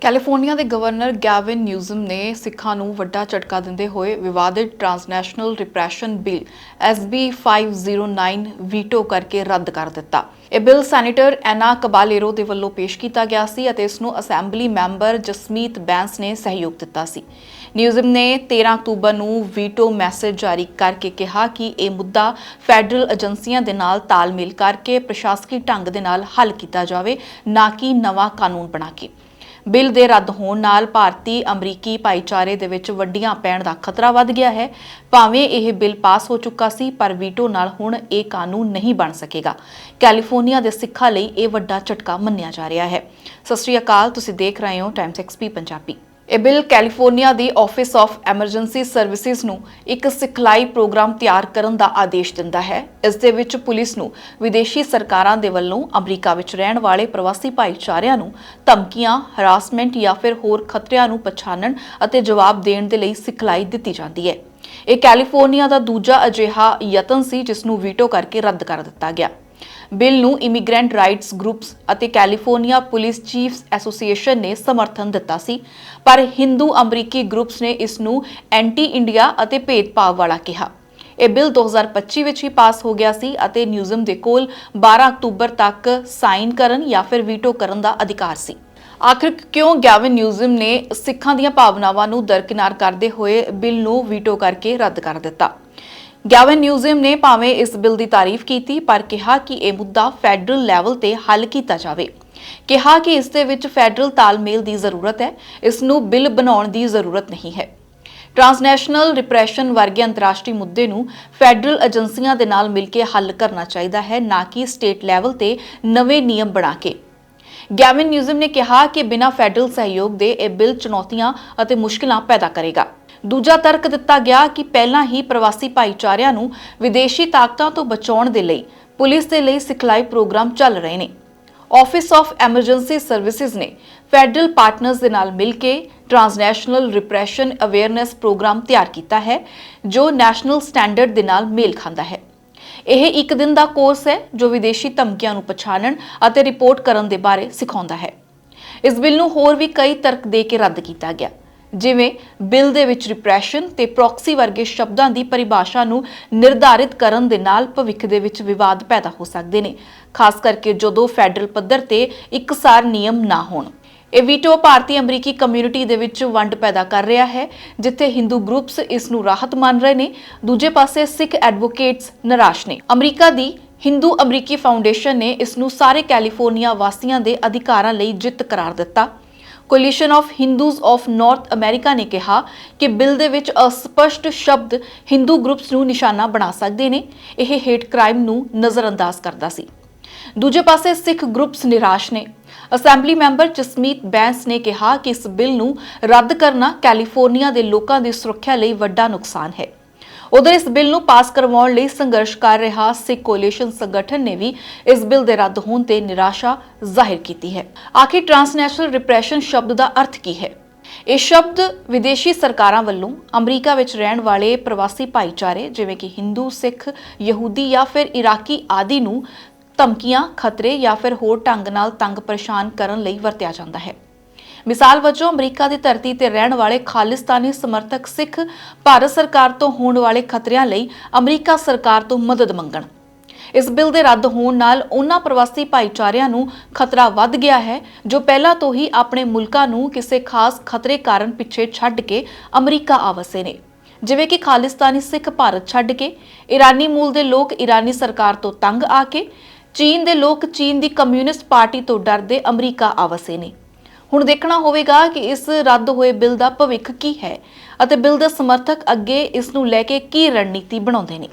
California ਦੇ governor Gavin ਨਿਊਜ਼ਮ ਨੇ ਸਿੱਖਾਂ ਨੂੰ ਵੱਡਾ ਝਟਕਾ ਦਿੰਦੇ ਹੋਏ ਵਿਵਾਦਿਤ transnational repression bill SB 509 veto ਕਰਕੇ ਰੱਦ ਕਰ ਦਿੱਤਾ। ਇਹ ਬਿੱਲ ਸੈਨੇਟਰ ਐਨਾ ਕਬਾਲੇਰੋ ਦੇ ਵੱਲੋਂ ਪੇਸ਼ ਕੀਤਾ ਗਿਆ ਸੀ ਅਤੇ ਇਸ ਨੂੰ ਅਸੈਂਬਲੀ ਮੈਂਬਰ ਜਸਮੀਤ ਬੈਂਸ ਨੇ ਸਹਿਯੋਗ ਦਿੱਤਾ ਸੀ। ਨਿਊਜ਼ਮ ਨੇ 13 ਅਕਤੂਬਰ ਨੂੰ ਵੀਟੋ ਮੈਸੇਜ ਜਾਰੀ ਕਰਕੇ ਕਿਹਾ ਕਿ ਇਹ ਮੁੱਦਾ ਫੈਡਰਲ ਏਜੰਸੀਆਂ ਦੇ ਨਾਲ ਤਾਲਮੇਲ ਕਰਕੇ ਪ੍ਰਸ਼ਾਸਕੀ ਢੰਗ ਦੇ ਨਾਲ ਹੱਲ ਕੀਤਾ ਜਾਵੇ, ਨਾ ਕਿ ਨਵਾਂ ਕਾਨੂੰਨ ਬਣਾ ਕੇ। ਬਿੱਲ ਦੇ ਰੱਦ ਹੋਣ ਨਾਲ ਭਾਰਤੀ ਅਮਰੀਕੀ ਭਾਈਚਾਰੇ ਦੇ ਵਿੱਚ ਵੱਡੀਆਂ ਪੈਣ ਦਾ ਖਤਰਾ ਵੱਧ ਗਿਆ ਹੈ। ਭਾਵੇਂ ਇਹ ਬਿੱਲ ਪਾਸ ਹੋ ਚੁੱਕਾ ਸੀ, ਪਰ ਵੀਟੋ ਨਾਲ ਹੁਣ ਇਹ ਕਾਨੂੰਨ ਨਹੀਂ ਬਣ ਸਕੇਗਾ। ਕੈਲੀਫੋਰਨੀਆ ਦੇ ਸਿੱਖਾਂ ਲਈ ਇਹ ਵੱਡਾ ਝਟਕਾ ਮੰਨਿਆ ਜਾ ਰਿਹਾ ਹੈ। ਸਤਿ ਸ਼੍ਰੀ ਅਕਾਲ, ਤੁਸੀਂ ਦੇਖ ਰਹੇ ਹੋ ਟਾਈਮਸ ਐਕਸਪੀ ਪੰਜਾਬੀ। ਇਹ ਬਿੱਲ ਕੈਲੀਫੋਰਨੀਆ ਦੀ ਆਫਿਸ ਆਫ ਐਮਰਜੈਂਸੀ ਸਰਵਿਸਿਜ਼ ਨੂੰ ਇੱਕ ਸਿਖਲਾਈ ਪ੍ਰੋਗਰਾਮ ਤਿਆਰ ਕਰਨ ਦਾ ਆਦੇਸ਼ ਦਿੰਦਾ ਹੈ। ਇਸ ਦੇ ਵਿੱਚ ਪੁਲਿਸ ਨੂੰ ਵਿਦੇਸ਼ੀ ਸਰਕਾਰਾਂ ਦੇ ਵੱਲੋਂ ਅਮਰੀਕਾ ਵਿੱਚ ਰਹਿਣ ਵਾਲੇ ਪ੍ਰਵਾਸੀ ਭਾਈਚਾਰਿਆਂ ਨੂੰ ਧਮਕੀਆਂ, ਹਰਾਸਮੈਂਟ ਜਾਂ ਫਿਰ ਹੋਰ ਖਤਰਿਆਂ ਨੂੰ ਪਛਾਣਨ ਅਤੇ ਜਵਾਬ ਦੇਣ ਦੇ ਲਈ ਸਿਖਲਾਈ ਦਿੱਤੀ ਜਾਂਦੀ ਹੈ। ਇਹ ਕੈਲੀਫੋਰਨੀਆ ਦਾ ਦੂਜਾ ਅਜਿਹਾ ਯਤਨ ਸੀ, ਜਿਸ ਨੂੰ ਵੀਟੋ ਕਰਕੇ ਰੱਦ ਕਰ ਦਿੱਤਾ ਗਿਆ। ਬਿੱਲ ਨੂੰ ਇਮੀਗ੍ਰੈਂਟ ਰਾਈਟਸ ਗਰੁੱਪਸ ਅਤੇ ਕੈਲੀਫੋਰਨੀਆ ਪੁਲਿਸ ਚੀਫਸ ਐਸੋਸੀਏਸ਼ਨ ਨੇ ਸਮਰਥਨ ਦਿੱਤਾ ਸੀ, ਪਰ ਹਿੰਦੂ ਅਮਰੀਕੀ ਗਰੁੱਪਸ ਨੇ ਇਸ ਨੂੰ ਐਂਟੀ ਇੰਡੀਆ ਅਤੇ ਭੇਦਭਾਵ ਵਾਲਾ ਕਿਹਾ। ਇਹ ਬਿੱਲ 2025 ਵਿੱਚ ਹੀ ਪਾਸ ਹੋ ਗਿਆ ਸੀ ਅਤੇ ਨਿਊਜ਼ਮ ਦੇ ਕੋਲ 12 ਅਕਤੂਬਰ ਤੱਕ ਸਾਈਨ ਕਰਨ ਜਾਂ ਫਿਰ ਵੀਟੋ ਕਰਨ ਦਾ ਅਧਿਕਾਰ ਸੀ। ਆਖਿਰ ਕਿਉਂ ਗੈਵਨ ਨਿਊਜ਼ਮ ਨੇ ਸਿੱਖਾਂ ਦੀਆਂ ਭਾਵਨਾਵਾਂ ਨੂੰ ਦਰਕਿਨਾਰ ਕਰਦੇ ਹੋਏ ਬਿੱਲ ਨੂੰ ਵੀਟੋ ਕਰਕੇ ਰੱਦ ਕਰ ਦਿੱਤਾ? ਗੈਵਨ ਨਿਊਜ਼ੀਅਮ ਨੇ ਭਾਵੇਂ ਇਸ ਬਿੱਲ ਦੀ ਤਾਰੀਫ ਕੀਤੀ, ਪਰ ਕਿਹਾ ਕਿ ਇਹ ਮੁੱਦਾ ਫੈਡਰਲ ਲੈਵਲ ਤੇ ਹੱਲ ਕੀਤਾ ਜਾਵੇ। ਕਿਹਾ ਕਿ ਇਸ ਦੇ ਵਿੱਚ ਫੈਡਰਲ ਤਾਲਮੇਲ ਦੀ ਜ਼ਰੂਰਤ ਹੈ, ਇਸ ਨੂੰ ਬਿੱਲ ਬਣਾਉਣ ਦੀ ਜ਼ਰੂਰਤ ਨਹੀਂ ਹੈ। ਟ੍ਰਾਂਸਨੈਸ਼ਨਲ ਰਿਪਰੈਸ਼ਨ ਵਰਗੇ ਅੰਤਰਰਾਸ਼ਟਰੀ ਮੁੱਦੇ ਨੂੰ ਫੈਡਰਲ ਏਜੰਸੀਆਂ ਦੇ ਨਾਲ ਮਿਲ ਕੇ ਹੱਲ ਕਰਨਾ ਚਾਹੀਦਾ ਹੈ, ਨਾ ਕਿ ਸਟੇਟ ਲੈਵਲ ਤੇ ਨਵੇਂ ਨਿਯਮ ਬਣਾ ਕੇ। ਗੈਵਨ ਨਿਊਜ਼ਮ ਨੇ ਕਿਹਾ ਕਿ ਬਿਨਾਂ ਫੈਡਰਲ ਸਹਿਯੋਗ ਦੇ ਇਹ ਬਿੱਲ ਚੁਣੌਤੀਆਂ ਅਤੇ ਮੁਸ਼ਕਲਾਂ ਪੈਦਾ ਕਰੇਗਾ। ਦੂਜਾ ਤਰਕ ਦਿੱਤਾ ਗਿਆ ਕਿ ਪਹਿਲਾਂ ਹੀ ਪ੍ਰਵਾਸੀ ਭਾਈਚਾਰਿਆਂ ਨੂੰ ਵਿਦੇਸ਼ੀ ਤਾਕਤਾਂ ਤੋਂ ਬਚਾਉਣ ਦੇ ਲਈ ਪੁਲਿਸ ਦੇ ਲਈ ਸਿਖਲਾਈ ਪ੍ਰੋਗਰਾਮ ਚੱਲ ਰਹੇ ਨੇ। ਆਫਿਸ ਆਫ ਐਮਰਜੈਂਸੀ ਸਰਵਿਸਿਜ਼ ਨੇ ਫੈਡਰਲ ਪਾਰਟਨਰਸ ਦੇ ਨਾਲ ਮਿਲ ਕੇ ਟ੍ਰਾਂਸਨੈਸ਼ਨਲ ਰਿਪਰੈਸ਼ਨ ਅਵੇਅਰਨੈਸ ਪ੍ਰੋਗਰਾਮ ਤਿਆਰ ਕੀਤਾ ਹੈ, ਜੋ ਨੈਸ਼ਨਲ ਸਟੈਂਡਰਡ ਦੇ ਨਾਲ ਮੇਲ ਖਾਂਦਾ ਹੈ। ਇਹ ਇੱਕ ਦਿਨ ਦਾ ਕੋਰਸ ਹੈ, ਜੋ ਵਿਦੇਸ਼ੀ ਧਮਕੀਆਂ ਨੂੰ ਪਛਾਣਨ ਅਤੇ ਰਿਪੋਰਟ ਕਰਨ ਦੇ ਬਾਰੇ ਸਿਖਾਉਂਦਾ ਹੈ। ਇਸ ਬਿੱਲ ਨੂੰ ਹੋਰ ਵੀ ਕਈ ਤਰਕ ਦੇ ਕੇ ਰੱਦ ਕੀਤਾ ਗਿਆ। ਜਿਵੇਂ ਬਿੱਲ ਦੇ ਵਿੱਚ ਰਿਪਰੈਸ਼ਨ ਤੇ ਪ੍ਰੌਕਸੀ ਵਰਗੇ ਸ਼ਬਦਾਂ ਦੀ ਪਰਿਭਾਸ਼ਾ ਨੂੰ ਨਿਰਧਾਰਿਤ ਕਰਨ ਦੇ ਨਾਲ ਭਵਿੱਖ ਦੇ ਵਿੱਚ ਵਿਵਾਦ ਪੈਦਾ ਹੋ ਸਕਦੇ ਨੇ, ਖਾਸ ਕਰਕੇ ਜਦੋਂ ਫੈਡਰਲ ਪੱਧਰ ਤੇ ਇੱਕਸਾਰ ਨਿਯਮ ਨਾ ਹੋਣ। ਇਹ ਵੀਟੋ ਭਾਰਤੀ ਅਮਰੀਕੀ ਕਮਿਊਨਿਟੀ ਦੇ ਵਿੱਚ ਵੰਡ ਪੈਦਾ ਕਰ ਰਿਹਾ ਹੈ, ਜਿੱਥੇ ਹਿੰਦੂ ਗਰੁੱਪਸ ਇਸ ਨੂੰ ਰਾਹਤ ਮੰਨ ਰਹੇ ਨੇ। ਦੂਜੇ ਪਾਸੇ ਸਿੱਖ ਐਡਵੋਕੇਟਸ ਨਿਰਾਸ਼ ਨੇ। ਅਮਰੀਕਾ ਦੀ ਹਿੰਦੂ ਅਮਰੀਕੀ ਫਾਊਂਡੇਸ਼ਨ ਨੇ ਇਸ ਨੂੰ ਸਾਰੇ ਕੈਲੀਫੋਰਨੀਆ ਵਾਸੀਆਂ ਦੇ ਅਧਿਕਾਰਾਂ ਲਈ ਜਿੱਤ ਕਰਾਰ ਦਿੱਤਾ। Coalition of Hindus of North America ਨੇ ਕਿਹਾ ਕਿ ਬਿੱਲ ਦੇ ਵਿੱਚ ਅਸਪਸ਼ਟ ਸ਼ਬਦ ਹਿੰਦੂ ਗਰੁੱਪਸ ਨੂੰ ਨਿਸ਼ਾਨਾ ਬਣਾ ਸਕਦੇ ਨੇ। ਇਹ ਹੇਟ ਕ੍ਰਾਈਮ ਨੂੰ ਨਜ਼ਰਅੰਦਾਜ਼ ਕਰਦਾ ਸੀ। ਦੂਜੇ ਪਾਸੇ ਸਿੱਖ ਗਰੁੱਪਸ ਨਿਰਾਸ਼ ਨੇ। ਅਸੈਂਬਲੀ ਮੈਂਬਰ ਜਸਮੀਤ ਬੈਂਸ ਨੇ ਕਿਹਾ ਕਿ ਇਸ ਬਿੱਲ ਨੂੰ ਰੱਦ ਕਰਨਾ ਕੈਲੀਫੋਰਨੀਆ ਦੇ ਲੋਕਾਂ ਦੀ ਸੁਰੱਖਿਆ ਲਈ ਵੱਡਾ ਨੁਕਸਾਨ ਹੈ। ਉਧਰ ਇਸ ਬਿੱਲ ਨੂੰ ਪਾਸ ਕਰਵਾਉਣ ਲਈ ਸੰਘਰਸ਼ ਕਰ ਰਿਹਾ ਸਿੱਖ ਕੋਲੀਸ਼ਨ ਸੰਗਠਨ ਨੇ ਵੀ ਇਸ ਬਿੱਲ ਦੇ ਰੱਦ ਹੋਣ ਤੇ ਨਿਰਾਸ਼ਾ ਜ਼ਾਹਿਰ ਕੀਤੀ ਹੈ। ਆਖਿਰ ਟ੍ਰਾਂਸਨੈਸ਼ਨਲ ਰਿਪਰੈਸ਼ਨ ਸ਼ਬਦ ਦਾ ਅਰਥ ਕੀ ਹੈ? ਇਹ ਸ਼ਬਦ ਵਿਦੇਸ਼ੀ ਸਰਕਾਰਾਂ ਵੱਲੋਂ ਅਮਰੀਕਾ ਵਿੱਚ ਰਹਿਣ ਵਾਲੇ ਪ੍ਰਵਾਸੀ ਭਾਈਚਾਰੇ, ਜਿਵੇਂ ਕਿ ਹਿੰਦੂ ਸਿੱਖ ਯਹੂਦੀ ਜਾਂ ਫਿਰ ਇਰਾਕੀ ਆਦਿ ਨੂੰ ਧਮਕੀਆਂ, ਖਤਰੇ ਜਾਂ ਫਿਰ ਹੋਰ ਢੰਗ ਨਾਲ ਤੰਗ ਪਰੇਸ਼ਾਨ ਕਰਨ ਲਈ ਵਰਤਿਆ ਜਾਂਦਾ ਹੈ। ਮਿਸਾਲ ਵਜੋਂ ਅਮਰੀਕਾ ਦੀ ਧਰਤੀ ਤੇ ਰਹਿਣ ਵਾਲੇ ਖਾਲਿਸਤਾਨੀ ਸਮਰਥਕ ਸਿੱਖ ਭਾਰਤ ਸਰਕਾਰ ਤੋਂ ਹੋਣ ਵਾਲੇ ਖਤਰਿਆਂ ਲਈ ਅਮਰੀਕਾ ਸਰਕਾਰ ਤੋਂ ਮਦਦ ਮੰਗਣ। ਇਸ ਬਿੱਲ ਦੇ ਰੱਦ ਹੋਣ ਨਾਲ ਉਹਨਾਂ ਪ੍ਰਵਾਸੀ ਭਾਈਚਾਰਿਆਂ ਨੂੰ ਖਤਰਾ ਵੱਧ ਗਿਆ ਹੈ, ਜੋ ਪਹਿਲਾਂ ਤੋਂ ਹੀ ਆਪਣੇ ਮੁਲਕਾਂ ਨੂੰ ਕਿਸੇ ਖਾਸ ਖਤਰੇ ਕਾਰਨ ਪਿੱਛੇ ਛੱਡ ਕੇ ਅਮਰੀਕਾ ਆਵਸੇ ਨੇ। ਜਿਵੇਂ ਕਿ ਖਾਲਿਸਤਾਨੀ ਸਿੱਖ ਭਾਰਤ ਛੱਡ ਕੇ, ਇਰਾਨੀ ਮੂਲ ਦੇ ਲੋਕ ਈਰਾਨੀ ਸਰਕਾਰ ਤੋਂ ਤੰਗ ਆ ਕੇ, ਚੀਨ ਦੇ ਲੋਕ ਚੀਨ ਦੀ ਕਮਿਊਨਿਸਟ ਪਾਰਟੀ ਤੋਂ ਡਰਦੇ ਅਮਰੀਕਾ ਆਵਸੇ ਨੇ। ਹੁਣ ਦੇਖਣਾ ਹੋਵੇਗਾ ਕਿ ਇਸ ਰੱਦ ਹੋਏ ਬਿੱਲ ਦਾ ਭਵਿੱਖ ਕੀ ਹੈ ਅਤੇ ਬਿੱਲ ਦੇ ਸਮਰਥਕ ਅੱਗੇ ਇਸ ਨੂੰ ਲੈ ਕੇ ਕੀ ਰਣਨੀਤੀ ਬਣਾਉਂਦੇ ਨੇ।